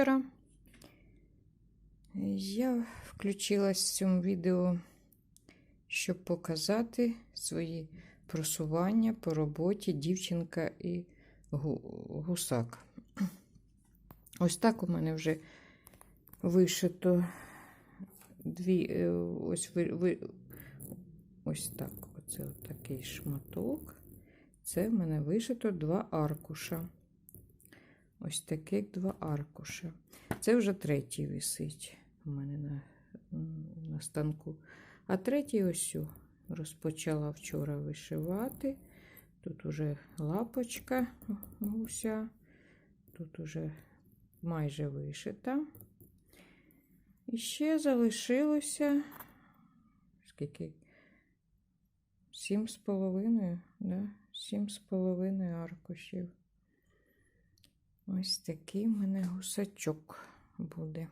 вечора. Я включилась в цьому відео, щоб показати свої просування по роботі дівчинка і гусак. Ось так у мене вже вишито дві, е, ось, ви, ви, ось так. Оце такий шматок. Це в мене вишито два аркуша. Ось таких два аркуша. Це вже третій висить у мене на, на станку. А третій ось розпочала вчора вишивати. Тут уже лапочка гуся. Тут уже майже вишита. І ще залишилося скільки? Сім з половиною, да? Сім з половиною аркушів. Ось такий в мене гусачок буде.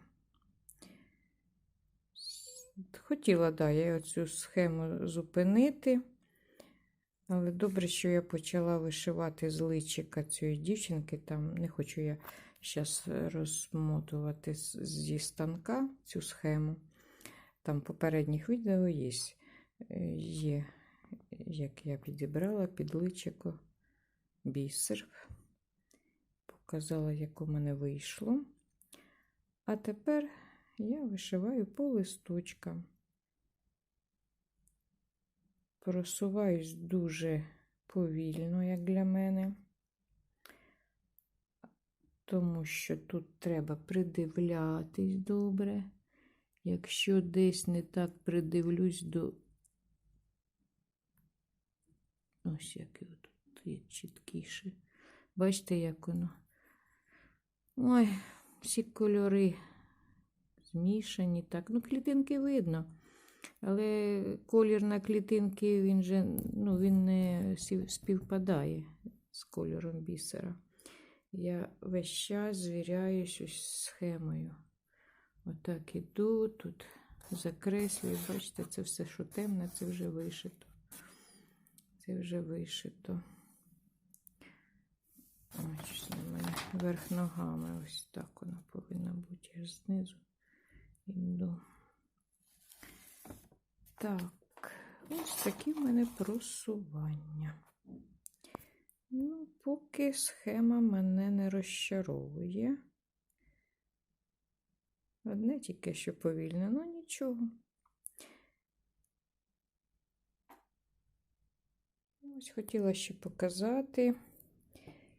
Хотіла, да, я оцю схему зупинити, але добре, що я почала вишивати з личика цієї дівчинки. Там не хочу я зараз розмотувати зі станка цю схему. Там в попередніх відео є, е, є як я підібрала під личико бісер. Показала, як у мене вийшло. А тепер я вишиваю по листочкам. Просуваюсь дуже повільно, як для мене, тому що тут треба придивлятись добре. Якщо десь не так придивлюсь до Ось як його тут є чіткіше. Бачите, як воно. Ой, всі кольори змішані. Так, ну, клітинки видно. Але колір на клітинки він же ну, він не співпадає з кольором бісера. Я весь час звіряюсь ось схемою. Отак іду, тут закреслюю. Бачите, це все, що темне, це вже вишито. Це вже вишито. Ось на мене верх ногами. Ось так вона повинна бути аж знизу. Іду. Так, ось такі в мене просування. Ну, поки схема мене не розчаровує. Одне тільки що повільно, ну нічого. Ось хотіла ще показати.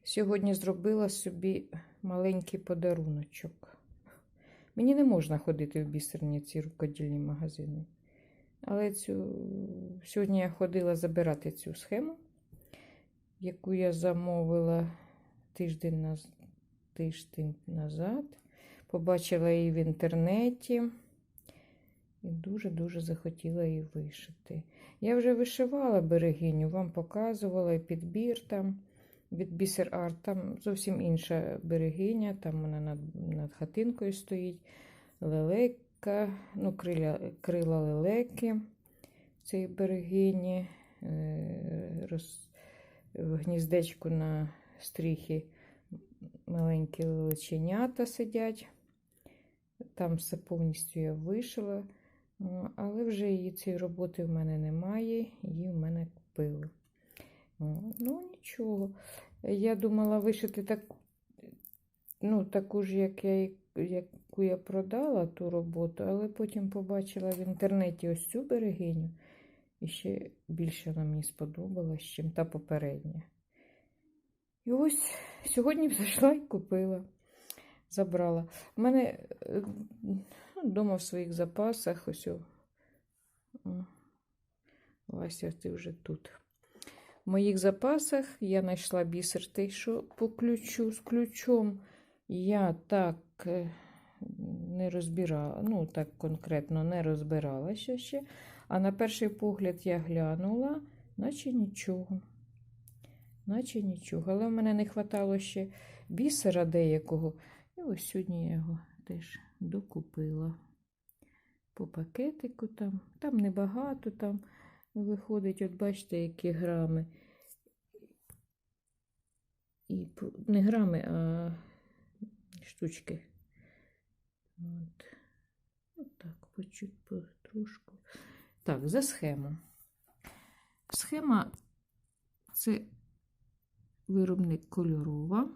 Сьогодні зробила собі маленький подаруночок. Мені не можна ходити в бісерні ці рукодільні магазини. Але цю... сьогодні я ходила забирати цю схему, яку я замовила тиждень, наз... тиждень назад. Побачила її в інтернеті і дуже-дуже захотіла її вишити. Я вже вишивала берегиню, вам показувала і підбір там від бісер арт. Там зовсім інша берегиня, там вона над, над хатинкою стоїть. Лелека, ну, криля, крила лелеки цієї берегині, е, роз, в гніздечку на стріхі маленькі личенята сидять. Там все повністю я вишила. Але вже її цієї роботи в мене немає, її в мене купили. Ну, нічого. Я думала вишити так, ну, таку ж, як я, яку я продала ту роботу, але потім побачила в інтернеті ось цю берегиню. І ще більше вона мені сподобалась, ніж та попередня. І ось сьогодні зайшла і купила, забрала. У мене вдома в своїх запасах ось. Вася, ти вже тут. В моїх запасах я знайшла бісер що по ключу з ключом. Я так е, не розбирала, ну так конкретно не розбиралася ще. А на перший погляд я глянула, наче нічого. Наче нічого. Але в мене не вистачало ще бісера деякого. І ось сьогодні я його теж докупила. По пакетику там. Там небагато, там виходить, от бачите, які грами. І не грами, а штучки. От. От так, по чуть потрошку. Так, за схему. Схема це виробник кольорова.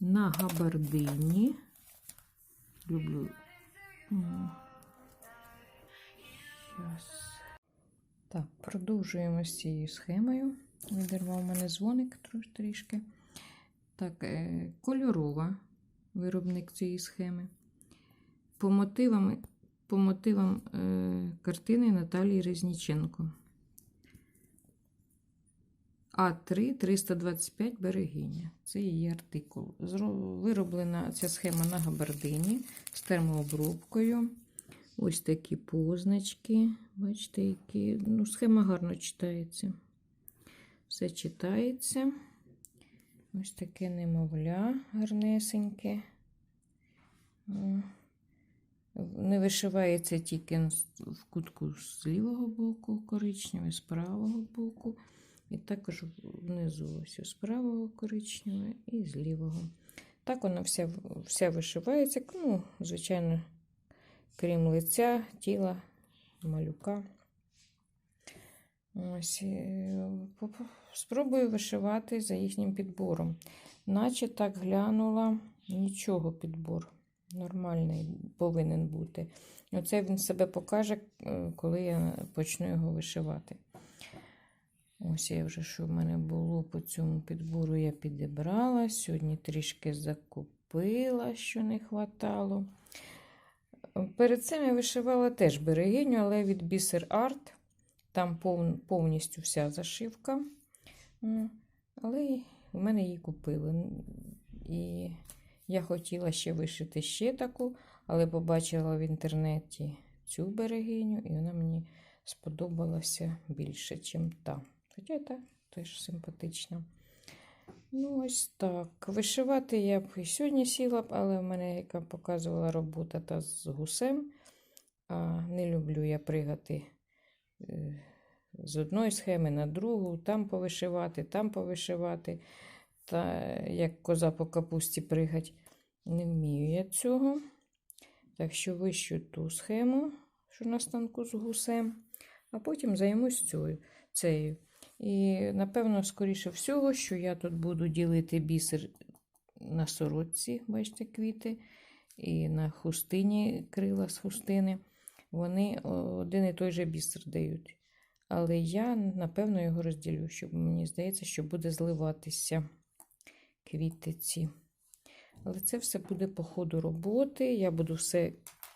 На габардині. Люблю. М. Так, продовжуємо з цією схемою. Відірвав у мене дзвоник трішки. Так, е, кольорова виробник цієї схеми. По мотивам, по мотивам е, картини Наталії Резніченко. А3 325 берегиня. Це її артикул. Вироблена ця схема на габардині з термообробкою. Ось такі позначки. Бачите, які. Ну, схема гарно читається. Все читається. Ось таке немовля гарнесеньке. Не вишивається тільки в кутку з лівого боку коричневе, з правого боку. І також внизу ось з правого коричневе і з лівого. Так вона вся, вся вишивається, ну, звичайно, крім лиця, тіла, малюка. Ось, е, спробую вишивати за їхнім підбором. Наче так глянула, нічого підбор. Нормальний повинен бути. Оце він себе покаже, е, коли я почну його вишивати. Ось я вже, що в мене було по цьому підбору, я підібрала. Сьогодні трішки закупила, що не хватало. Перед цим я вишивала теж берегиню, але від Бісер Арт. Там пов- повністю вся зашивка. Але в мене її купили. І я хотіла ще вишити ще таку, але побачила в інтернеті цю берегиню, і вона мені сподобалася більше, ніж та. Хоча та теж симпатична. Ну, ось так. Вишивати я б і сьогодні сіла б, але в мене, яка показувала робота та з гусем. А не люблю я пригати е, з одної схеми на другу, там повишивати, там повишивати. Та як коза по капусті пригать. Не вмію я цього. Так що вищу ту схему, що на станку з гусем, а потім займусь цією. І, напевно, скоріше всього, що я тут буду ділити бісер на сорочці, бачите, квіти, і на хустині крила з хустини. Вони один і той же бісер дають. Але я, напевно, його розділю, щоб мені здається, що буде зливатися квіти ці. Але це все буде по ходу роботи. Я буду все,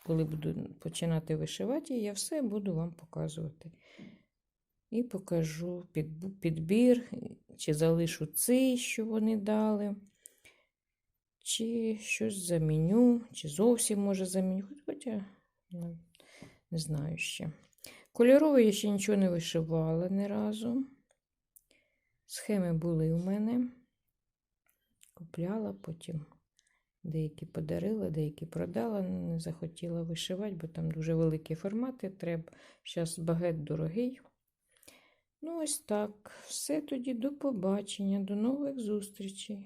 коли буду починати вишивати, я все буду вам показувати. І покажу підбір, чи залишу цей, що вони дали, чи щось заміню, чи зовсім може заміню. Хоча ну, не знаю ще. Кольоровий я ще нічого не вишивала ні разу. Схеми були у мене. Купляла потім. Деякі подарила, деякі продала, не захотіла вишивати, бо там дуже великі формати треба. Зараз багет дорогий. Ну, ось так. Все тоді до побачення, до нових зустрічей.